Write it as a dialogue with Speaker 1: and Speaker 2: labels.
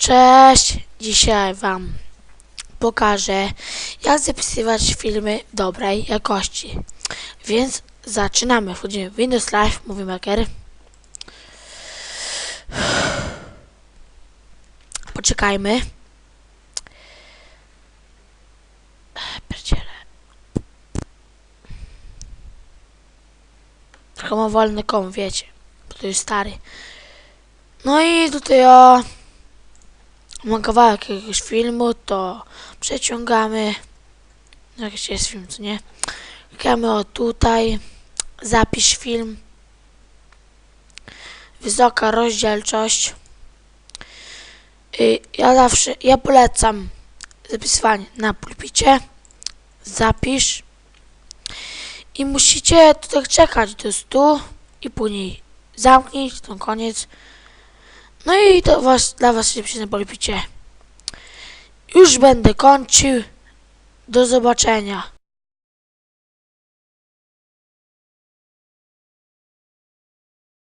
Speaker 1: Cześć! Dzisiaj Wam pokażę, jak zapisywać filmy dobrej jakości. Więc zaczynamy. Wchodzimy w Windows Live, Movie Maker. Poczekajmy. Pierdziele. Trochę ma wolny kom, wiecie. Bo to jest stary. No i tutaj o... Mam kawałek jakiegoś filmu, to przeciągamy. No, Jakiś jest film, co nie? Klikamy o tutaj. Zapisz film. Wysoka rozdzielczość. I ja zawsze, ja polecam zapisywanie na pulpicie. Zapisz. I musicie tutaj czekać do 100 i później zamknij, to koniec. No i to was, dla was się pulpicie. Już będę kończył. Do zobaczenia.